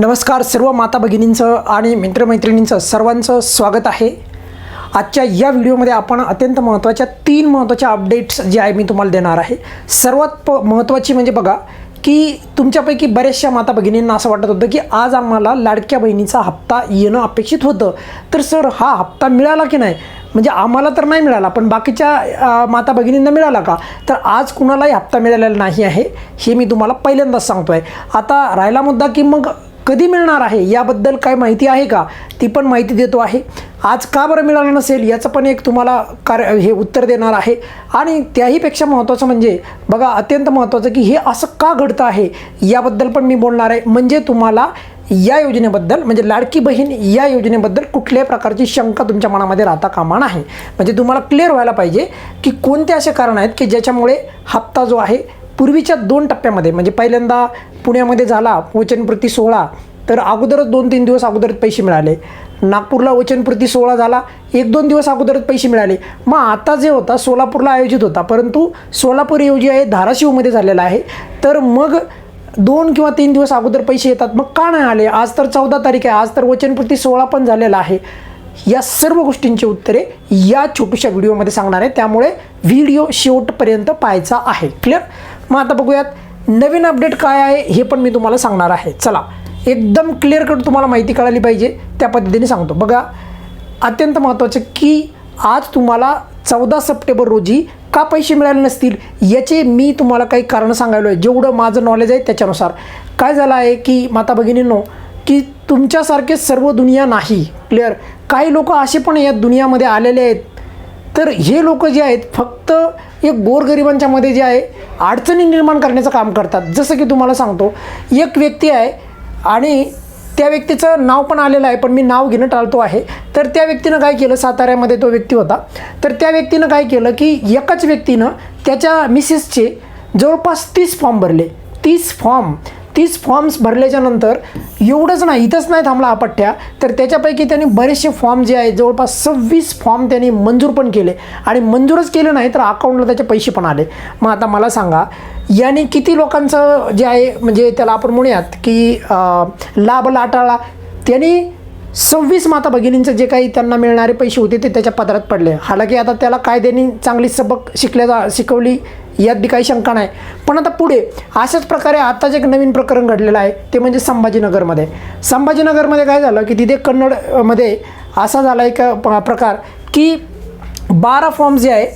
नमस्कार सर्व माता भगिनींचं आणि मित्रमैत्रिणींचं सर्वांचं स्वागत आहे. आजच्या या व्हिडिओमध्ये आपण अत्यंत महत्त्वाच्या तीन महत्त्वाच्या अपडेट्स जे आहे मी तुम्हाला देणार आहे. सर्वात प महत्त्वाची म्हणजे बघा की तुमच्यापैकी बऱ्याचशा माता भगिनींना असं वाटत होतं की आज आम्हाला लाडक्या बहिणीचा हप्ता येणं अपेक्षित होतं. तर सर हा हप्ता मिळाला की नाही? म्हणजे आम्हाला तर नाही मिळाला पण बाकीच्या माता भगिनींना मिळाला का? तर आज कुणालाही हप्ता मिळालेला नाही आहे हे मी तुम्हाला पहिल्यांदाच सांगतो आहे आता राहिला मुद्दा की मग कधी मिळणार आहे? याबद्दल काय माहिती आहे का? ती पण माहिती देतो आहे. आज का बरं मिळालं नसेल याचं पण एक तुम्हाला कार्य हे उत्तर देणार आहे. आणि त्याहीपेक्षा महत्त्वाचं म्हणजे बघा अत्यंत महत्त्वाचं की हे असं का घडतं आहे? याबद्दल पण मी बोलणार आहे. म्हणजे तुम्हाला या योजनेबद्दल म्हणजे लाडकी बहीण या योजनेबद्दल कुठल्याही प्रकारची शंका तुमच्या मनामध्ये राहता कामा नाही. म्हणजे तुम्हाला क्लिअर व्हायला पाहिजे की कोणते असे कारण आहेत की ज्याच्यामुळे हप्ता जो आहे पूर्वीच्या दोन टप्प्यामध्ये म्हणजे पहिल्यांदा पुण्यामध्ये झाला वचनप्रती सोहळा तर अगोदरच दोन तीन दिवस अगोदरच पैसे मिळाले. नागपूरला वचनप्रती सोहळा झाला एक दोन दिवस अगोदरच पैसे मिळाले. मग आता जे होता सोलापूरला आयोजित होता परंतु सोलापूर योजी आहे धाराशिवमध्ये झालेला आहे. तर मग दोन किंवा तीन दिवस अगोदर पैसे येतात मग का नाही आले? आज तर चौदा तारीख आहे आज तर वचनप्रती सोळा पण झालेला आहे. या सर्व गोष्टींची उत्तरे या छोट्याशा व्हिडिओमध्ये सांगणार आहे. त्यामुळे व्हिडिओ शेवटपर्यंत पाहायचा आहे. क्लिअर मग आता बघूयात नवीन अपडेट काय आहे हे पण मी तुम्हाला सांगणार आहे. चला एकदम क्लिअर कट तुम्हाला माहिती कळाली पाहिजे त्या पद्धतीने सांगतो. बघा अत्यंत महत्त्वाचं की आज तुम्हाला चौदा सप्टेंबर रोजी का पैसे मिळाले नसतील याचे मी तुम्हाला काही कारण सांगायलो आहे. जेवढं माझं नॉलेज आहे त्याच्यानुसार. काय झालं आहे की माता भगिनींनो की तुमच्यासारखे सर्व दुनिया नाही क्लिअर काही लोक असे पण या दुनियामध्ये आलेले आहेत तर हे लोक जे आहेत फक्त एक गोरगरिबांच्या मध्ये जे आहे अडचणी निर्माण करण्याचं काम करतात. जसं की तुम्हाला सांगतो एक व्यक्ती आहे आणि त्या व्यक्तीचं नाव पण आलेलं आहे पण मी नाव घेणं टाळतो आहे. तर त्या व्यक्तीनं काय केलं साताऱ्यामध्ये तो व्यक्ती होता. तर त्या व्यक्तीनं काय केलं की एकाच व्यक्तीनं त्याच्या मिसेसचे जवळपास तीस फॉर्म भरले. तीस फॉर्म. तीस फॉर्म्स भरल्याच्या नंतर एवढंच नाही इथंच नाही थांबला हा पठ्ठ्या तर त्याच्यापैकी त्यांनी बरेचसे फॉर्म जे आहेत जवळपास सव्वीस फॉर्म त्यांनी मंजूर पण केले. आणि मंजूरच केले नाही तर अकाउंटला त्याचे पैसे पण आले. मग आता मला सांगा याने किती लोकांचं जे आहे म्हणजे त्याला आपण म्हणूयात की लाभ लाटाळा? त्यांनी सव्वीस माता भगिनींचं जे काही त्यांना मिळणारे पैसे होते ते त्याच्या पदरात पडले. हालाकी आता त्याला कायद्याने चांगली सबक शिकल्या जा शिकवली यात काही शंका नाही. पण आता पुढे अशाच प्रकारे आताच एक नवीन प्रकरण घडलेलं आहे ते म्हणजे संभाजीनगरमध्ये. संभाजीनगरमध्ये काय झालं की तिथे कन्नडमध्ये असा झाला एक प- प्रकार की बारा फॉर्म जे आहे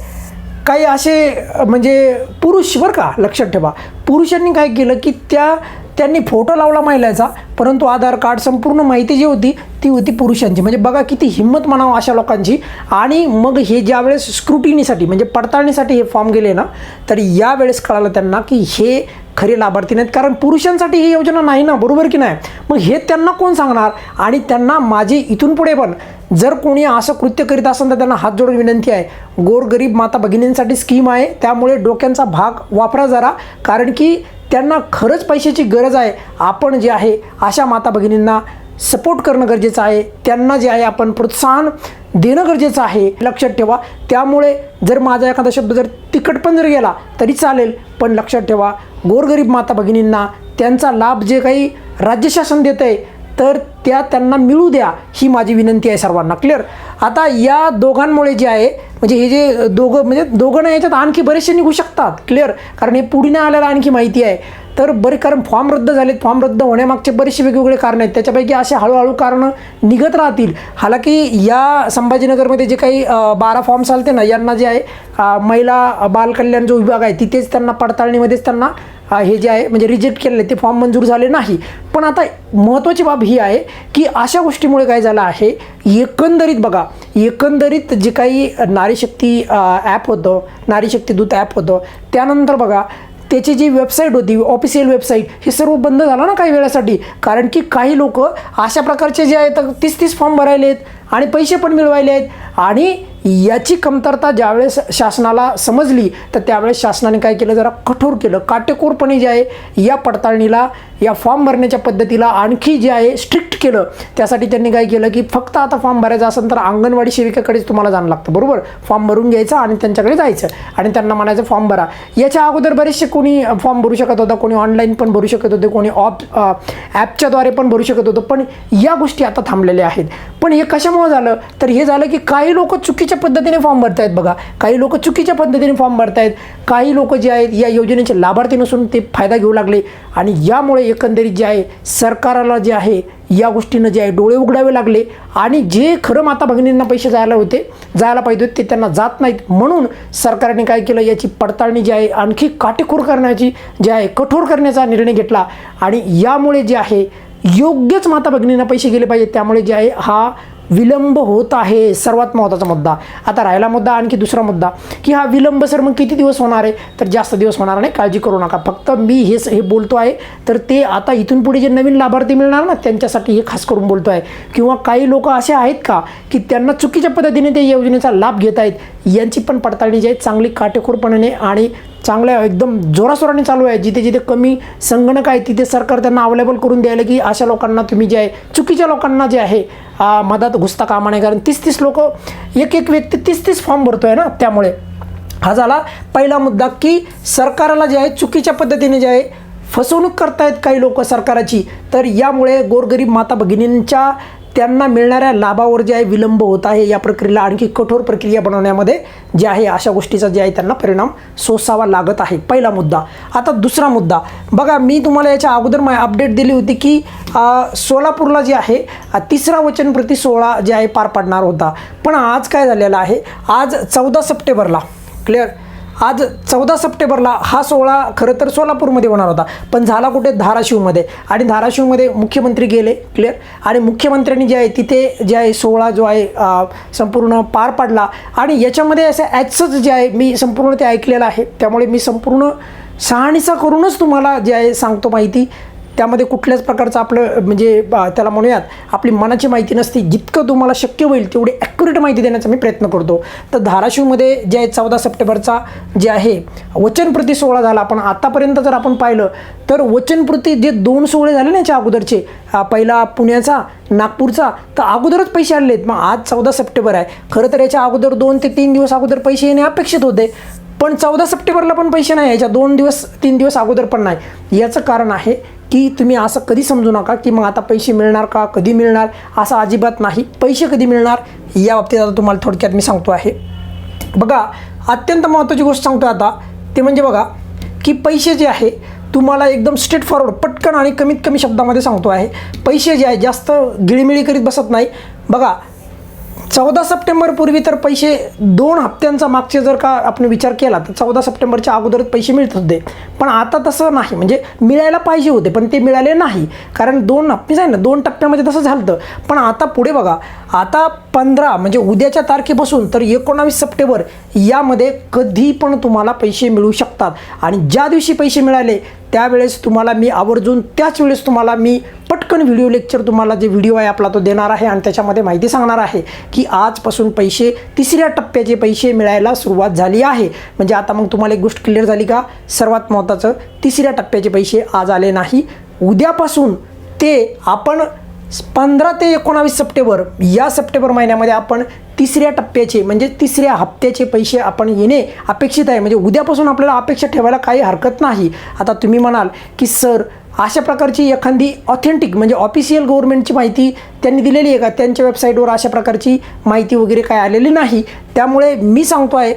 काही असे म्हणजे पुरुष बरं का लक्षात ठेवा. पुरुषांनी काय केलं की त्या त्यांनी फोटो लावला महिलाचा परंतु आधार कार्ड संपूर्ण माहिती जी होती ती होती पुरुषांची. म्हणजे बघा किती हिंमत म्हणावं अशा लोकांची. आणि मग हे ज्यावेळेस स्क्रुटिनीसाठी म्हणजे पडताळणीसाठी हे फॉर्म गेले ना तर यावेळेस कळालं त्यांना की हे खरे लाभार्थी नाहीत. कारण पुरुषांसाठी ही योजना नाही ना बरोबर की नाही? मग हे त्यांना कोण सांगणार? आणि त्यांना माझी इथून पुढे पण जर कोणी असं कृत्य करीत असेल तर त्यांना हात जोडून विनंती आहे. गोरगरीब माता भगिनींसाठी स्कीम आहे. त्यामुळे डोक्यांचा भाग वापरा जरा. कारण की त्यांना खरंच पैशाची गरज आहे. आपण जे आहे अशा माता भगिनींना सपोर्ट करणं गरजेचं आहे. त्यांना जे आहे आपण प्रोत्साहन देणं गरजेचं आहे. लक्षात ठेवा. त्यामुळे जर माझा एखादा शब्द जर तिकट पण जर गेला तरी चालेल. पण लक्षात ठेवा गोरगरीब माता भगिनींना त्यांचा लाभ जे काही राज्य शासन देत आहे तर त्या त्यांना मिळू द्या ही माझी विनंती आहे सर्वांना. क्लिअर आता या दोघांमुळे जे आहे म्हणजे हे जे दोघं म्हणजे दोघं याच्यात आणखी बरेचसे निघू शकतात. क्लिअर कारण हे पुढे नाही आल्याला आणखी माहिती आहे. तर बरे कारण फॉर्म रद्द झालेत. फॉर्म रद्द होण्यामागचे बरेचसे वेगवेगळे कारण आहेत. त्याच्यापैकी असे हळूहळू कारणं निघत राहतील. हालाकी या संभाजीनगरमध्ये जे काही बारा फॉर्म्स आलते ना यांना जे आहे महिला बालकल्याण जो विभाग आहे तिथेच त्यांना पडताळणीमध्येच त्यांना हे जे आहे म्हणजे रिजेक्ट केलेले ते फॉर्म मंजूर झाले नाही. पण आता महत्त्वाची बाब ही आहे की अशा गोष्टीमुळे काय झालं आहे एकंदरीत बघा एकंदरीत जे काही नारीशक्ती ॲप होतं नारीशक्ती दूत ॲप होतं त्यानंतर बघा त्याची जी वेबसाईट होती ऑफिशियल वेबसाईट हे सर्व बंद झालं ना काही वेळासाठी. कारण की काही लोक अशा प्रकारचे जे आहेत तीस तीस फॉर्म भरायलेत. आणि पैसे पण मिळवायले आहेत. आणि याची कमतरता ज्यावेळेस शासनाला समजली तर त्यावेळेस शासनाने काय केलं? जरा कठोर केलं. काटेकोरपणे जे आहे या पडताळणीला या फॉर्म भरण्याच्या पद्धतीला आणखी जे आहे स्ट्रिक्ट केलं. त्यासाठी त्यांनी काय केलं की फक्त आता फॉर्म भरायचा असेल तर अंगणवाडी सेविकेकडेच तुम्हाला जाणं लागतं. बरोबर? फॉर्म भरून घ्यायचा आणि त्यांच्याकडे जायचं. आणि त्यांना म्हणायचं फॉर्म भरा. याच्या अगोदर बरेचसे कोणी फॉर्म भरू शकत होता कोणी ऑनलाईन पण भरू शकत होते कोणी ऑप ॲपच्याद्वारे पण भरू शकत होतं. पण या गोष्टी आता थांबलेल्या आहेत. पण हे कशामुळे झालं. तर हे झालं की काही लोक चुकीच्या पद्धतीने फॉर्म भरतायत बघा. काही लोक चुकीच्या पद्धतीने फॉर्म भरतायत. काही लोक जे आहेत या योजनेचे लाभार्थी नसून ते फायदा घेऊ लागले. आणि यामुळे एकंदरीत जे आहे सरकाराला जे आहे या गोष्टीनं जे आहे डोळे उघडावे लागले. आणि जे खरं माता भगिनींना पैसे जायला होते जायला पाहिजे होते ते त्यांना जात नाहीत. म्हणून सरकारने काय केलं याची पडताळणी जी आहे आणखी काटेकोर करण्याची जे आहे कठोर करण्याचा निर्णय घेतला. आणि यामुळे जे आहे योग्यच माता भगिनींना पैसे गेले पाहिजे. त्यामुळे जे आहे हा विलंब होत आहे सर्वात महत्त्वाचा मुद्दा. आता राहिला मुद्दा आणखी दुसरा मुद्दा की हा विलंब सर मग किती दिवस होणार आहे? तर जास्त दिवस होणार नाही काळजी करू नका. फक्त मी हे हे बोलतो आहे तर ते आता इथून पुढे जे नवीन लाभार्थी मिळणार ना त्यांच्यासाठी हे खास करून बोलतो आहे. किंवा काही लोक असे आहेत का की त्यांना चुकीच्या पद्धतीने ते योजनेचा लाभ घेत आहेत यांची पण पडताळणी जी आहे चांगली काटेकोरपणाने आणि चांगल्या एकदम जोरासोराने चालू आहे जिथे जिथे कमी संगणक आहे तिथे सरकार त्यांना अवेलेबल करून द्यायला की अशा लोकांना तुम्ही जे आहे चुकीच्या लोकांना जे आहे मधात घुसता कामा नाही कारण तीस तीस लोक एक एक व्यक्ती तीस तीस फॉर्म भरतो आहे ना त्यामुळे. हा झाला पहिला मुद्दा की सरकारला जे आहे चुकीच्या पद्धतीने जे आहे फसवणूक करतायत काही लोक सरकाराची. तर यामुळे गोरगरीब माता भगिनींच्या त्यांना मिळणाऱ्या लाभावर जे आहे विलंब होत आहे या प्रक्रियेला आणखी कठोर प्रक्रिया बनवण्यामध्ये जे आहे अशा गोष्टीचा जे आहे त्यांना परिणाम सोसावा लागत आहे. पहिला मुद्दा. आता दुसरा मुद्दा. बघा मी तुम्हाला याच्या अगोदर मा अपडेट दिली होती की सोलापूरला जे आहे तिसरा वचनप्रती सोहळा जे आहे पार पाडणार होता. पण आज काय झालेलं आहे? आज चौदा सप्टेंबरला क्लिअर आज चौदा सप्टेंबरला हा सोहळा खरं तर सोलापूरमध्ये होणार होता पण झाला कुठे? धाराशिवमध्ये. आणि धाराशिवमध्ये मुख्यमंत्री गेले क्लिअर आणि मुख्यमंत्र्यांनी जे आहे तिथे जे आहे सोहळा जो आहे संपूर्ण पार पाडला. आणि याच्यामध्ये असं ॲचच जे आहे मी संपूर्ण ते ऐकलेलं आहे. त्यामुळे मी संपूर्ण शहानिसा करूनच तुम्हाला जे आहे सांगतो माहिती. त्यामध्ये कुठल्याच प्रकारचं आपलं म्हणजे त्याला म्हणूयात आपली मनाची माहिती नसते. जितकं तुम्हाला शक्य होईल तेवढी ॲक्युरेट माहिती देण्याचा मी प्रयत्न करतो. तर धाराशिवमध्ये जे आहे चौदा सप्टेंबरचा जे आहे वचनप्रती सोहळा झाला. पण आतापर्यंत जर आपण पाहिलं तर वचनप्रती जे दोन सोहळे झाले ना याच्या अगोदरचे पहिला पुण्याचा नागपूरचा तर अगोदरच पैसे आले आहेत. मग आज चौदा सप्टेंबर आहे. खरं तर याच्या अगोदर दोन ते तीन दिवस अगोदर पैसे येणे अपेक्षित होते. पण चौदा सप्टेंबरला पण पैसे नाही. याच्या दोन दिवस तीन दिवस अगोदर पण नाही. याचं कारण आहे की तुम्ही असं कधी समजू नका की मग आता पैसे मिळणार का कधी मिळणार? असं अजिबात नाही. पैसे कधी मिळणार? या बाबतीत आता तुम्हाला थोडक्यात मी सांगतो आहे. बघा अत्यंत महत्त्वाची गोष्ट सांगतो आता. ते म्हणजे बघा की पैसे जे आहे तुम्हाला एकदम स्ट्रेट फॉरवर्ड पटकन आणि कमीत कमी शब्दामध्ये सांगतो आहे. पैसे जे आहे जास्त गिळीमिळी करीत बसत नाही. बघा चौदा सप्टेंबरपूर्वी तर पैसे दोन हप्त्यांचा मागचे जर का आपण विचार केला तर चौदा सप्टेंबरच्या अगोदरच पैसे मिळत होते. पण आता तसं नाही. म्हणजे मिळायला पाहिजे होते पण ते मिळाले नाही. कारण दोन हप्ते आहे ना दोन टप्प्यामध्ये तसं झालं होतं. पण आता पुढे बघा आता पंधरा म्हणजे उद्याच्या तारखेपासून तर एकोणावीस सप्टेंबर यामध्ये कधी पण तुम्हाला पैसे मिळू शकतात. आणि ज्या दिवशी पैसे मिळाले त्यावेळेस तुम्हाला मी आवर्जून त्याच वेळेस तुम्हाला मी पटकन व्हिडिओ लेक्चर तुम्हाला जे व्हिडिओ आहे आपला तो देणार आहे आणि त्याच्यामध्ये माहिती सांगणार आहे की आजपासून पैसे तिसऱ्या टप्प्याचे पैसे मिळायला सुरुवात झाली आहे. म्हणजे आता मग तुम्हाला एक गोष्ट क्लिअर झाली का? सर्वात महत्त्वाचं तिसऱ्या टप्प्याचे पैसे आज आले नाही. उद्यापासून ते आपण पंधरा ते एकोणावीस सप्टेंबर या सप्टेंबर महिन्यामध्ये आपण तिसऱ्या टप्प्याचे म्हणजे तिसऱ्या हप्त्याचे पैसे आपण येणे अपेक्षित आहे. म्हणजे उद्यापासून आपल्याला अपेक्षा ठेवायला काही हरकत नाही. आता तुम्ही म्हणाल की सर अशा प्रकारची एखादी ऑथेंटिक म्हणजे ऑफिशियल गव्हर्नमेंटची माहिती त्यांनी दिलेली आहे का? त्यांच्या वेबसाईटवर अशा प्रकारची माहिती वगैरे काय आलेली नाही. त्यामुळे मी सांगतो आहे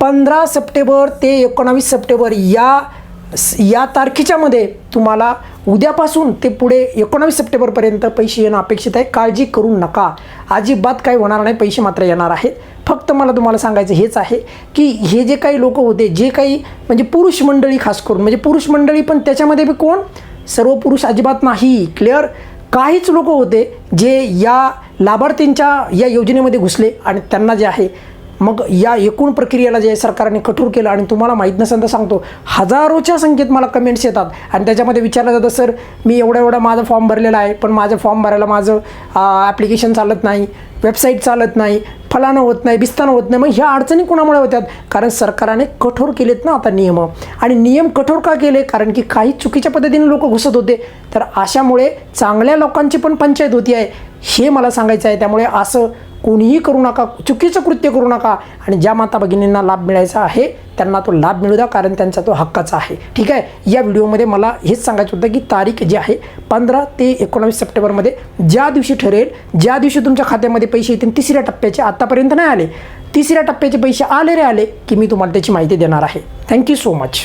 पंधरा सप्टेंबर ते एकोणावीस सप्टेंबर या या तारखेच्यामध्ये तुम्हाला उद्यापासून ते पुढे एकोणावीस सप्टेंबरपर्यंत पैसे येणं अपेक्षित आहे. काळजी करू नका. अजिबात काही होणार नाही. पैसे मात्र येणार आहेत. फक्त मला तुम्हाला सांगायचं हेच आहे की हे जे काही लोक होते जे काही म्हणजे पुरुष मंडळी खास करून म्हणजे पुरुष मंडळी पण त्याच्यामध्ये बी कोण? सर्व पुरुष अजिबात नाही. क्लिअर काहीच लोक होते जे या लाभार्थींच्या या योजनेमध्ये घुसले आणि त्यांना जे आहे मग या एकूण प्रक्रियेला जे सरकारने कठोर केलं आणि तुम्हाला माहीत नसेल तर सांगतो हजारोच्या संख्येत मला कमेंट्स येतात. आणि त्याच्यामध्ये विचारलं जातं सर मी एवढा एवढा माझा फॉर्म भरलेला आहे पण माझं फॉर्म भरायला माझं ॲप्लिकेशन चालत नाही वेबसाईट चालत नाही फलानं होत नाही बिस्तानं होत नाही. मग ह्या अडचणी कोणामुळे होत्यात? कारण सरकारने कठोर केलेत ना आता नियम. आणि नियम कठोर का केले? कारण की काही चुकीच्या पद्धतीने लोक घुसत होते. तर अशामुळे चांगल्या लोकांची पण पंचायत होती आहे हे मला सांगायचं आहे. त्यामुळे असं कोणीही करू नका चुकीचं कृत्य करू नका. आणि ज्या माता भगिनींना लाभ मिळायचा आहे त्यांना तो लाभ मिळू द्या कारण त्यांचा तो हक्काचा आहे. ठीक आहे? या व्हिडिओमध्ये मला हेच सांगायचं होतं की तारीख जी आहे पंधरा ते एकोणावीस सप्टेंबरमध्ये ज्या दिवशी ठरेल ज्या दिवशी तुमच्या खात्यामध्ये पैसे येतील तिसऱ्या टप्प्याचे आत्तापर्यंत नाही आले. तिसऱ्या टप्प्याचे पैसे आले रे आले की मी तुम्हाला त्याची माहिती देणार आहे. Thank you so much